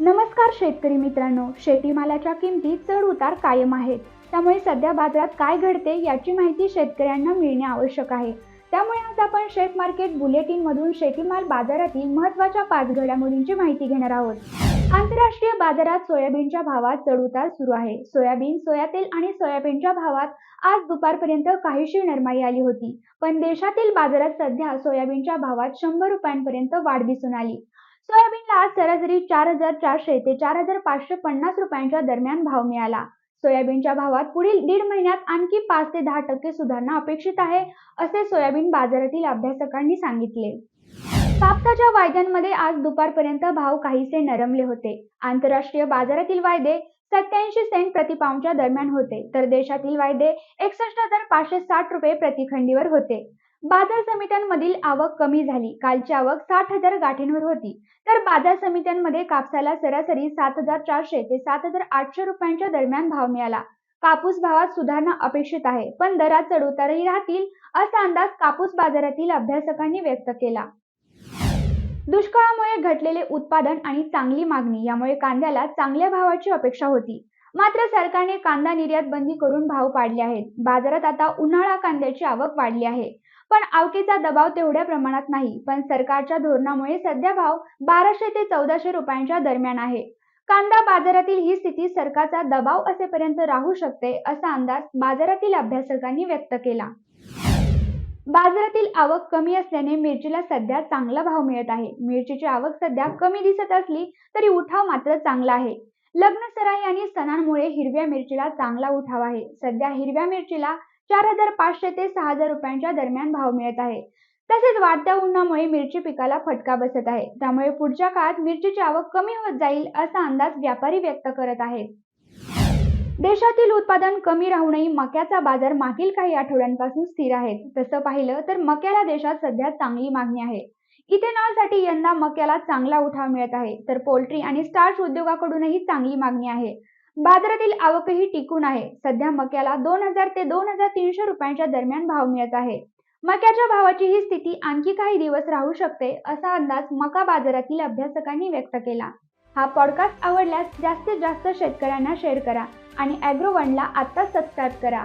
नमस्कार शेतकरी मित्रांनो शेतीमालाच्या किमती चढ उतार कायम आहेत. त्यामुळे सध्या बाजारात काय घडते याची माहिती शेतकऱ्यांना मिळणे आवश्यक आहे. त्यामुळे आज आपण शेत मार्केट बुलेटिन मधून शेतीमाल बाजारातील महत्त्वाच्या पाच घडामोडींची माहिती घेणार आहोत. आंतरराष्ट्रीय बाजारात सोयाबीनच्या भावात चढउतार सुरू आहे. सोयाबीन सोयातेल आणि सोयाबीनच्या भावात आज दुपारपर्यंत काहीशी नरमाई आली होती. पण देशातील बाजारात सध्या सोयाबीनच्या भावात शंभर रुपयांपर्यंत वाढ दिसून आली. आज सरासरी चार हजार चारशे ते चार हजार पाचशे पन्नास रुपयांच्या दरम्यान भाव मिळाला. सोयाबीनच्या भावात पुढील दीड महिन्यात आणखी पाच ते दहा टक्के सुधारणा अपेक्षित आहे असे सोयाबीन बाजारातील अभ्यासकांनी सांगितले. कापसाच्या वायद्यांमध्ये आज दुपारपर्यंत भाव काहीसे नरमले होते. आंतरराष्ट्रीय बाजारातील वायदे सत्याऐंशी सेंट प्रतिपाऊंडच्या दरम्यान होते तर देशातील वायदे एकसष्ट हजार पाचशे साठ रुपये प्रतिखंडीवर होते. बाजार समित्यांमधील आवक कमी झाली. कालची आवक साठ हजार गाठींवर होती. तर बाजार समित्यांमध्ये कापसाला सरासरी सात हजार चारशे ते सात हजार आठशे रुपयांच्या दरम्यान भाव मिळाला. कापूस भावात सुधारणा अपेक्षित आहे पण दरात चढउतारही राहतील असा अंदाज कापूस बाजारातील अभ्यासकांनी व्यक्त केला. दुष्काळामुळे घटलेले उत्पादन आणि चांगली मागणी यामुळे कांद्याला चांगल्या भावाची अपेक्षा होती. मात्र सरकारने कांदा निर्यात बंदी करून भाव पाडले आहेत. बाजारात आता उन्हाळा कांद्याची आवक वाढली आहे. पण आवकेचा दबाव तेवढ्या प्रमाणात नाही पण सरकारच्या धोरणामुळे सध्या भाव बाराशे ते चौदाशे रुपयांच्या दरम्यान आहे. कांदा बाजारातील ही स्थिती सरकारचा दबाव असेपर्यंत राहू शकते असा अंदाज बाजारातील अभ्यासकांनी व्यक्त केला. बाजारातील आवक कमी असल्याने मिरचीला सध्या चांगला भाव मिळत आहे. मिरचीची आवक सध्या कमी दिसत असली तरी उठाव मात्र चांगला आहे. लग्न सराई आणि सणांमुळे हिरव्या मिरचीला चांगला उठाव आहे. सध्या हिरव्या मिरचीला चार हजार पाचशे ते सहा हजार रुपयांच्या दरम्यान भाव मिळत आहे. तसेच वाढत्या उन्हामुळे मिरची पिकाला फटका बसत आहे. त्यामुळे पुढच्या काळात मिरचीची आवक कमी होत जाईल असा अंदाज व्यापारी व्यक्त करत आहेत. देशातील उत्पादन कमी राहूनही मक्याचा बाजार मागील काही आठवड्यांपासून स्थिर आहे. तसं पाहिलं तर मक्याला देशात सध्या चांगली मागणी आहे. इथेनॉलसाठी यंदा मक्याला चांगला उठाव मिळत आहे. तर पोल्ट्री आणि स्टार्च उद्योगाकडूनही चांगली मागणी आहे. बाजारातील आवकही टिकून आहे. सध्या मक्याला दोन हजार ते दोन हजार तीनशे रुपयांच्या दरम्यान भाव मिळत आहे. मक्याच्या भावाची ही स्थिती आणखी काही दिवस राहू शकते असा अंदाज मका बाजारातील अभ्यासकांनी व्यक्त केला. हा पॉडकास्ट आवडल्यास जास्तीत जास्त शेतकऱ्यांना शेअर करा आणि ॲग्रो वनला आत्ताच सबस्क्राईब करा.